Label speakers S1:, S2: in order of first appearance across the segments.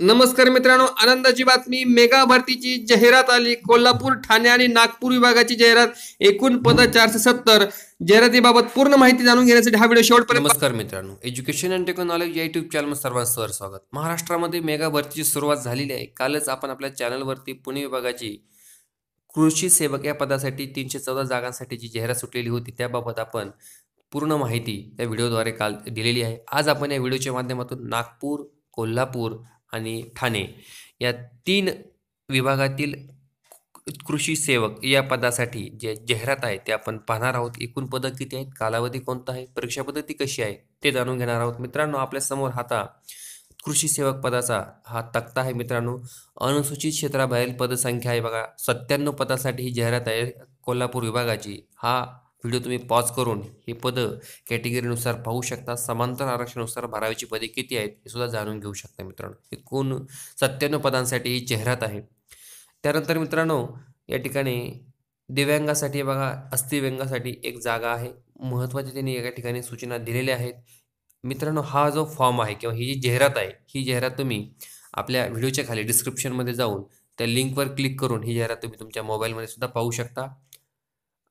S1: नमस्कार मित्रांनो आनंदाची बातमी मेगा भरतीची जाहिरात आली. कोल्हापूर ठाणे आणि नागपूर विभागाची जाहिरात एकूण पद चारशे सत्तर. जाहिरातीबाबत पूर्ण माहिती जाणून घेण्यासाठी हा व्हिडिओ शेवटपर्यंत नमस्कार मित्रांनो एज्युकेशन अँड टेक्नॉलॉजी या युट्यूब चॅनल सर्वांचं स्वागत. महाराष्ट्रामध्ये मेगा भरतीची सुरुवात झालेली आहे. कालच आपण आपल्या चॅनलवरती पुणे विभागाची कृषी सेवक या पदासाठी तीनशे चौदा जागांसाठी जी जाहिरात सुटलेली होती. त्याबाबत आपण पूर्ण माहिती या व्हिडिओद्वारे काल दिलेली आहे. आज आपण या व्हिडिओच्या माध्यमातून नागपूर कोल्हापूर आणि ठाणे. या तीन विभागातील कृषी सेवक या पदासाठी जे जाहिरात आहे ते आपण पाहणार आहोत. एकूण पदं किती आहेत? कालावधी कोणता आहे? परीक्षा पद्धती कशी आहे? ते जाणून घेणार आहोत. मित्रांनो आपल्यासमोर हाता कृषी सेवक पदाचा हा तक्ता आहे मित्रांनो. अनुसूचित क्षेत्राबाहेर पदसंख्या आहे बघा. सत्त्याण्णव पदासाठी ही जाहिरात आहे. कोल्हापूर विभागाची. हा व्हिडिओ तुम्ही पॉज करून हे पदं कॅटेगरीनुसार पाहू शकता. समांतर आरक्षणानुसार बारावीची पदे किती आहेत हे सुद्धा जाणून घेऊ शकता मित्रांनो. एकूण सत्त्याण्णव पदांसाठी ही जाहिरात आहे. त्यानंतर मित्रांनो या ठिकाणी दिव्यांगासाठी बघा अस्थिव्यंगासाठी एक जागा आहे. महत्त्वाची त्यांनी एका ठिकाणी सूचना दिलेल्या आहेत. मित्रांनो हा जो फॉर्म आहे किंवा ही जी जाहिरात आहे ही जाहिरात तुम्ही आपल्या व्हिडिओच्या खाली डिस्क्रिप्शनमध्ये जाऊन त्या लिंकवर क्लिक करून ही जाहिरात तुम्ही तुमच्या मोबाईलमध्ये सुद्धा पाहू शकता.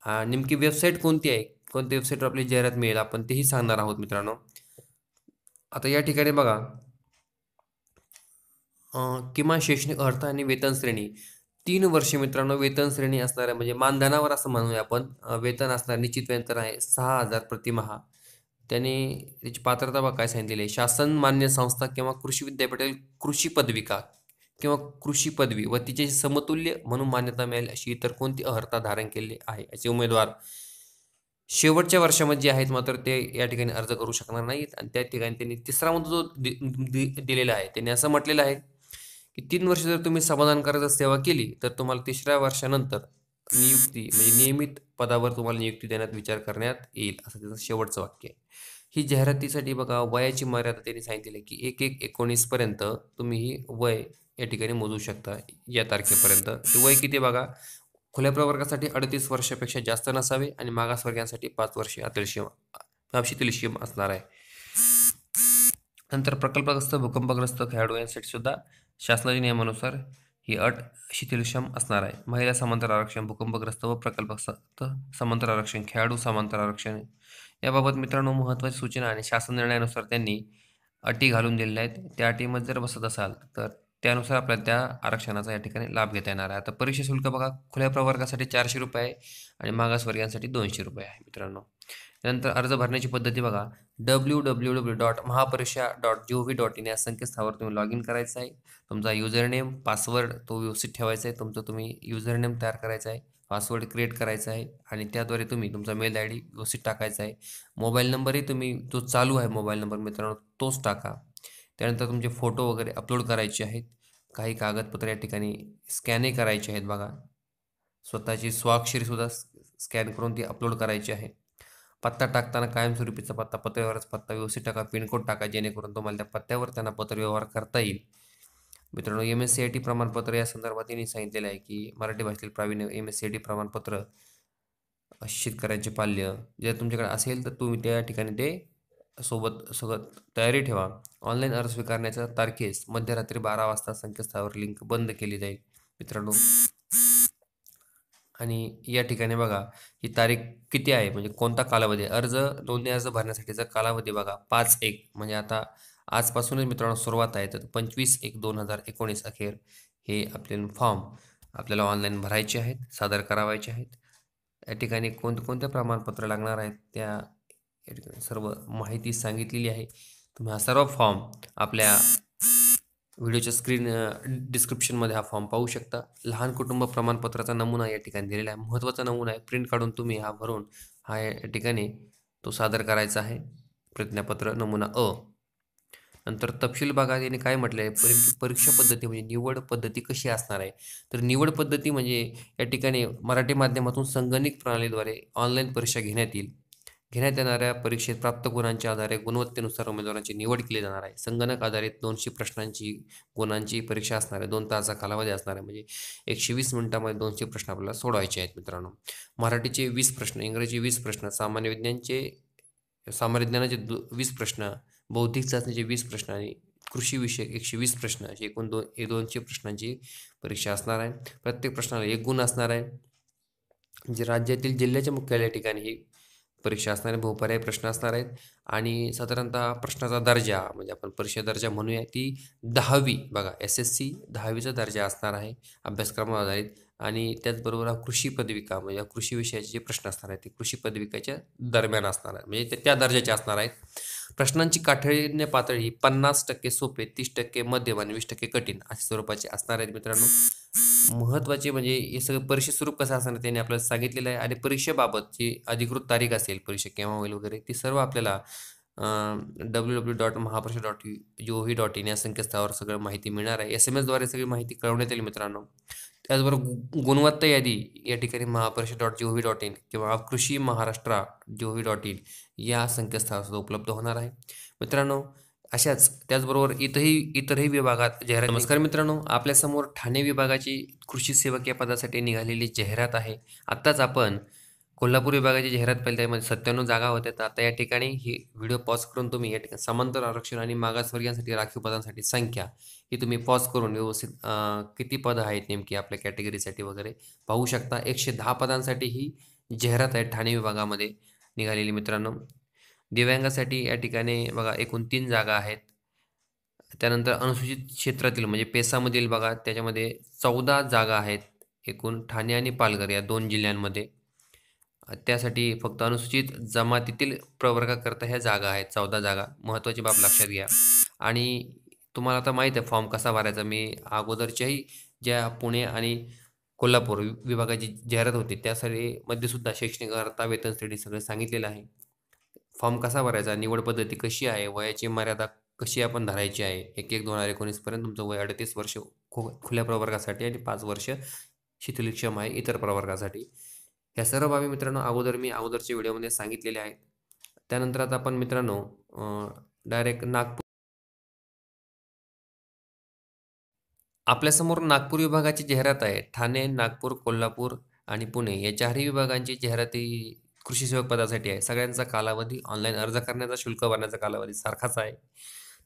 S1: नेमकी वेबसाईट कोणती आहे? कोणत्या वेबसाईटवर आपली जाहिरात मिळेल? आपण तेही सांगणार आहोत मित्रांनो. आता या ठिकाणी बघा. किमान शैक्षणिक अर्थ आणि वेतन श्रेणी. तीन वर्ष मित्रांनो वेतन श्रेणी असणाऱ्या म्हणजे मानधनावर असं म्हणूया आपण वेतन असणार निश्चित वेतन आहे सहा हजार प्रतिमहा त्याने त्याची पात्रता बघा काय सांगितलेली आहे. शासन मान्य संस्था किंवा कृषी विद्यापीठातील कृषी पदविका. किंवा कृषी पदवी व तिचे समतुल्य म्हणून मान्यता मिळेल अशी इतर कोणती अर्हता धारण केली आहे? असे उमेदवार शेवटच्या वर्षामध्ये जे आहेत मात्र ते या ठिकाणी अर्ज करू शकणार नाहीत. आणि त्या ठिकाणी त्यांनी तिसरा मुद्दा जो दिलेला आहे त्यांनी असं म्हटलेलं आहे की तीन वर्ष जर तुम्ही समाधानकारक सेवा केली तर तुम्हाला तिसऱ्या वर्षानंतर नियुक्ती म्हणजे नियमित पदावर तुम्हाला नियुक्ती देण्यात विचार करण्यात येईल असं त्याचं शेवटचं वाक्य आहे. ही जाहिरातीसाठी बघा वयाची मर्यादा त्यांनी सांगितलेली की एक एक एकोणीसपर्यंत तुम्ही ही वय या ठिकाणी मोजू शकता या तारखेपर्यंत. वय किती बघा? खुल्या प्रवर्गासाठी अडतीस वर्षापेक्षा जास्त नसावे आणि मागासवर्गीयांसाठी पाच वर्षे अतिलशीम शिथिलशीम असणार आहे. नंतर प्रकल्पग्रस्त भूकंपग्रस्त खेळाडू यांसाठी सुद्धा शासनाच्या नियमानुसार ही अट शिथिलक्षम असणार आहे. महिला समांतर आरक्षण भूकंपग्रस्त व प्रकल्पग्रस्त समांतर आरक्षण खेळाडू समांतर आरक्षण याबाबत मित्रांनो महत्त्वाची सूचना आणि शासन निर्णयानुसार त्यांनी अटी घालून दिलेल्या आहेत. त्या अटीमध्ये जर बसत असाल तर त्यानुसार आपल्याला त्या आरक्षणाचा या ठिकाणी लाभ घेता येणार आहे. आता परीक्षा शुल्क बघा खुल्या प्रवर्गासाठी चारशे रुपये आहे आणि मागासवर्गीयांसाठी दोनशे रुपये आहे मित्रांनो. त्यानंतर अर्ज भरण्याची पद्धती बघा. W W W dot Mahapariksha dot G O V dot in या संकेतस्थळावर तुम्ही लॉग इन करायचं आहे. तुमचा युजर नेम पासवर्ड तो व्यवस्थित ठेवायचा आहे. तुमचं तुम्ही युजर नेम तयार करायचा आहे. पासवर्ड क्रिएट करायचा आहे. आणि त्याद्वारे तुम्ही तुमचा मेल आय डी व्यवस्थित टाकायचा आहे. मोबाईल नंबरही तुम्ही जो चालू आहे मोबाईल नंबर मित्रांनो तोच टाका. त्यानंतर तुमचे फोटो वगैरे अपलोड करायचे आहेत. काही कागदपत्र या ठिकाणी स्कॅनही करायचे आहेत बघा. स्वतःची स्वाक्षरीसुद्धा स्कॅन करून ती अपलोड करायची आहे. पत्ता टाकताना कायमस्वरूपीचा पत्ता पत्रव्यवहारच पत्ता व्यवस्थित टाका पिनकोड टाका जेणेकरून तुम्हाला त्या पत्त्यावर त्यांना पत्रव्यवहार करता येईल. मित्रांनो M S C I T प्रमाणपत्र या संदर्भात त्यांनी सांगितलेलं आहे की मराठी भाषेतील प्रावीण्य M S C I T प्रमाणपत्र शेतकऱ्यांचे पाल्य. जर तुमच्याकडे असेल तर तुम्ही त्या ठिकाणी ते सोबत सोबत तयारी ठेवा. ऑनलाईन अर्ज स्वीकारण्याच्या तारखेस मध्यरात्री बारा वाजता संकेतस्थळावर लिंक बंद केली जाईल मित्रांनो. आणि या ठिकाणी बघा ही तारीख किती आहे? म्हणजे कोणता कालावधी अर्ज नोंदणी अर्ज भरण्यासाठीचा कालावधी बघा पाच एक. म्हणजे आता आजपासूनच मित्रांनो सुरुवात आहे तर पंचवीस एक दोन हजार एकोणीस अखेर हे आपले फॉर्म आपल्याला ऑनलाईन भरायचे आहेत सादर करावायचे आहेत. या ठिकाणी कोणते कोणते प्रमाणपत्र लागणार आहेत त्या या ठिकाणी सर्व माहिती सांगितलेली आहे. तुम्ही हा सर्व फॉर्म आपल्या व्हिडिओच्या स्क्रीन डिस्क्रिप्शनमध्ये हा फॉर्म पाहू शकता. लहान कुटुंब प्रमाणपत्राचा नमुना या ठिकाणी दिलेला आहे. महत्त्वाचा नमुना आहे. प्रिंट काढून तुम्ही हा भरून हा या ठिकाणी तो सादर करायचा आहे. प्रतिज्ञापत्र नमुना अ. नंतर तपशील भागात याने काय म्हटलं आहे परीक्षा पद्धती म्हणजे निवड पद्धती कशी असणार आहे? तर निवड पद्धती म्हणजे या ठिकाणी मराठी माध्यमातून संगणक प्रणालीद्वारे ऑनलाईन परीक्षा घेण्यात येईल. घेण्यात येणाऱ्या परीक्षेत प्राप्त गुणांच्या आधारे गुणवत्तेनुसार उमेदवारांची निवड केली जाणार आहे. संगणक आधारित दोनशे प्रश्नांची गुणांची परीक्षा असणार आहे. दोन तासाचा कालावधी असणार आहे. म्हणजे एकशे वीस मिनिटामध्ये दोनशे प्रश्न आपल्याला सोडवायचे आहेत मित्रांनो. मराठीचे वीस प्रश्न इंग्रजी वीस प्रश्न सामान्य विज्ञानचे सामान्य विज्ञानाचे वीस प्रश्न बौद्धिक चाचणीचे वीस प्रश्न आणि कृषी विषयक एकशे वीस प्रश्न असे एकूण दोन एक दोनशे प्रश्नांची परीक्षा असणार आहे. प्रत्येक प्रश्नाला एक गुण असणार आहे. जे राज्यातील जिल्ह्याच्या मुख्यालय ठिकाणी ही परीक्षा असणार आहे बहुपर्याय प्रश्न असणार आहेत. आणि साधारणतः प्रश्नाचा दर्जा म्हणजे आपण परीक्षा दर्जा म्हणूया ती दहावी बघा एस एस सी दहावीचा दर्जा असणार आहे अभ्यासक्रमावर आधारित. आणि त्याचबरोबर हा कृषी पदविका म्हणजे कृषी विषयाचे जे प्रश्न असणार आहेत ते कृषी पदविकाच्या दरम्यान असणार आहे. म्हणजे ते त्या दर्जाचे असणार आहेत. प्रश्नांची काठिण्य पातळी ही पन्नास टक्के सोपे तीस टक्के मध्यम आणि वीस टक्के कठीण अशा स्वरूपाचे असणार आहेत मित्रांनो. महत्त्वाचे म्हणजे हे सगळं परीक्षे स्वरूप कसं असणार त्यांनी आपल्याला सांगितलेलं आहे. आणि परीक्षेबाबत जी अधिकृत तारीख असेल परीक्षा केव्हा होईल वगैरे ती सर्व आपल्याला W W dot Mahapariksha dot G O V dot in या संकेतस्थळावर सगळं माहिती मिळणार आहे. एस एम एसद्वारे सगळी माहिती कळवण्यात येईल मित्रांनो. त्याचबरोबर गुणवत्ता यादी या ठिकाणी Mahapariksha dot G O V dot in किंवा Krishi Maharashtra G O V dot in या संकेतस्थळावर उपलब्ध होणार आहे. मित्रांनो अशाच त्याचबरोबर इथंही इतरही विभागात जाहिरात नमस्कार मित्रांनो आपल्यासमोर ठाणे विभागाची कृषी सेवक या पदासाठी निघालेली जाहिरात आहे. आत्ताच आपण कोल्हापूर विभागाची जाहिरात पाहिली त्यामध्ये सत्त्याण्णव जागा होत्या. तर आता या ठिकाणी ही व्हिडिओ पॉज करून तुम्ही या ठिकाणी समांतर आरक्षण आणि मागासवर्गीयांसाठी राखीव पदांसाठी संख्या ही तुम्ही पॉज करून व्यवस्थित किती पदं आहेत नेमकी आपल्या कॅटेगरीसाठी वगैरे पाहू शकता. एकशे दहा पदांसाठी ही जाहिरात आहे ठाणे विभागामध्ये निघालेली मित्रांनो. दिव्यांगासाठी या ठिकाणी बघा एकूण तीन जागा आहेत. त्यानंतर अनुसूचित क्षेत्रातील म्हणजे पेसामधील बघा त्याच्यामध्ये चौदा जागा आहेत एकूण ठाणे आणि पालघर या दोन जिल्ह्यांमध्ये. त्यासाठी फक्त अनुसूचित जमातीतील प्रवर्गाकरता ह्या जागा आहेत चौदा जागा. महत्त्वाची बाब लक्षात घ्या. आणि तुम्हाला आता माहीत आहे फॉर्म कसा भरायचा. मी अगोदरच्याही ज्या पुणे आणि कोल्हापूर विभागाची जाहिरात होती त्यासाठी मध्ये सुद्धा शैक्षणिक अर्था वेतन श्रेणी सगळं सांगितलेलं आहे. फॉर्म कसा भरायचा निवड पद्धती कशी आहे वयाची मर्यादा कशी आपण धरायची आहे एक एक दोन हजार एकोणीसपर्यंत तुमचं वय अडतीस वर्ष खु खुल्या प्रवर्गासाठी आणि पाच वर्ष शिथिलक्षम आहे इतर प्रवर्गासाठी. ह्या सर्व बाबी मित्रांनो अगोदर मी अगोदरच्या व्हिडिओमध्ये सांगितलेले आहेत. त्यानंतर आता आपण मित्रांनो डायरेक्ट नागपूर आपल्यासमोर नागपूर विभागाची जाहिरात आहे ठाणे नागपूर कोल्हापूर आणि पुणे या चारही विभागांची जाहिराती कृषी सेवक पदासाठी आहे. सगळ्यांचा कालावधी ऑनलाईन अर्ज करण्याचा शुल्क भरण्याचा कालावधी सारखाच आहे.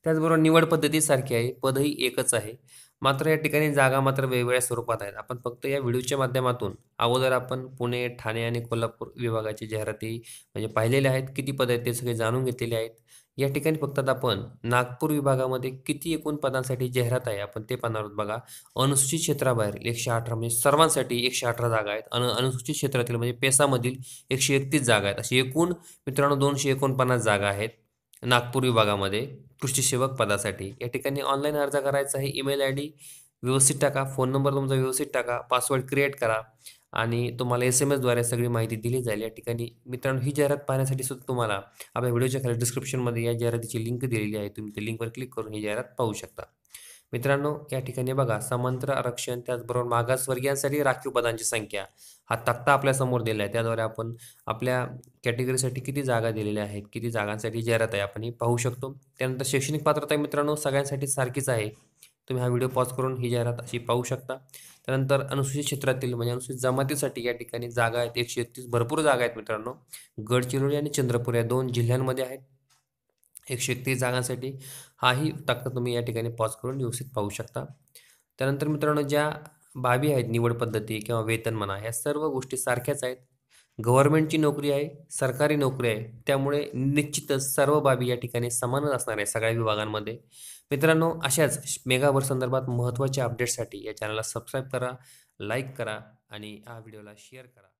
S1: त्याचबरोबर निवड पद्धती सारखी आहे. पदही एकच आहे. मात्र या ठिकाणी जागा मात्र वेगवेगळ्या स्वरूपात आहेत. आपण फक्त या व्हिडिओच्या माध्यमातून अगोदर आपण पुणे ठाणे आणि कोल्हापूर विभागाची जाहिराती म्हणजे पाहिलेल्या आहेत. किती पद आहेत ते सगळे जाणून घेतलेले आहेत. या ठिकाणी फक्त आता आपण नागपूर विभागामध्ये किती एकूण पदांसाठी जाहिरात आहे? आपण ते पाहणार आहोत बघा. अनुसूचित क्षेत्राबाहेर एकशे अठरा म्हणजे सर्वांसाठी एकशे अठरा जागा आहेत. अन अनुसूचित क्षेत्रातील म्हणजे पेसामधील एकशे एकतीस जागा आहेत. अशी एकूण मित्रांनो दोनशे एकोणपन्नास जागा आहेत नागपूर विभागामध्ये कृषीसेवक पदासाठी. या ठिकाणी ऑनलाईन अर्ज करायचा आहे. ईमेल आय डी व्यवस्थित टाका. फोन नंबर तुमचा व्यवस्थित टाका. पासवर्ड क्रिएट करा. आणि तुम्हाला एस एम एसद्वारे सगळी माहिती दिली जाईल. या ठिकाणी मित्रांनो ही जाहिरात पाहण्यासाठी सुद्धा तुम्हाला आपल्या व्हिडिओच्या खाली डिस्क्रिप्शनमध्ये या जाहिरातीची लिंक दिलेली आहे. तुम्ही त्या लिंकवर क्लिक करून ही जाहिरात पाहू शकता. मित्रांनो या ठिकाणी बघा समांतर आरक्षण त्याचबरोबर मागासवर्गीयांसाठी राखीव पदांची संख्या. हा तक्ता आपल्यासमोर दिला आहे. त्याद्वारे आपण आपल्या कॅटेगरीसाठी किती जागा दिलेल्या आहेत किती जागांसाठी जाहिरात आहे आपण ही पाहू शकतो. त्यानंतर शैक्षणिक पात्रता मित्रांनो सगळ्यांसाठी सारखीच आहे. तुम्ही हा व्हिडिओ पॉज करून ही जाहिरात अशी पाहू शकता. त्यानंतर अनुसूचित क्षेत्रातील म्हणजे अनुसूचित जमातीसाठी या ठिकाणी जागा आहेत. एकशे एकतीस भरपूर जागा आहेत मित्रांनो. गडचिरोली आणि चंद्रपूर या दोन जिल्ह्यांमध्ये आहेत. एकशे एकतीस जागांसाठी हाही तक्ता तुम्ही या ठिकाणी पॉज करून व्यवस्थित पाहू शकता. त्यानंतर मित्रांनो ज्या बाबी आहेत निवड पद्धती किंवा वेतन म्हणा ह्या सर्व गोष्टी सारख्याच आहेत. गव्हर्नमेंटची नोकरी आहे सरकारी नोकरी आहे. त्यामुळे निश्चितच सर्व बाबी या ठिकाणी समानच असणार आहे सगळ्या विभागांमध्ये. मित्रांनो अशाच मेगावर संदर्भात महत्त्वाच्या अपडेट्ससाठी या चॅनलला सबस्क्राईब करा लाईक करा आणि हा व्हिडिओला शेअर करा.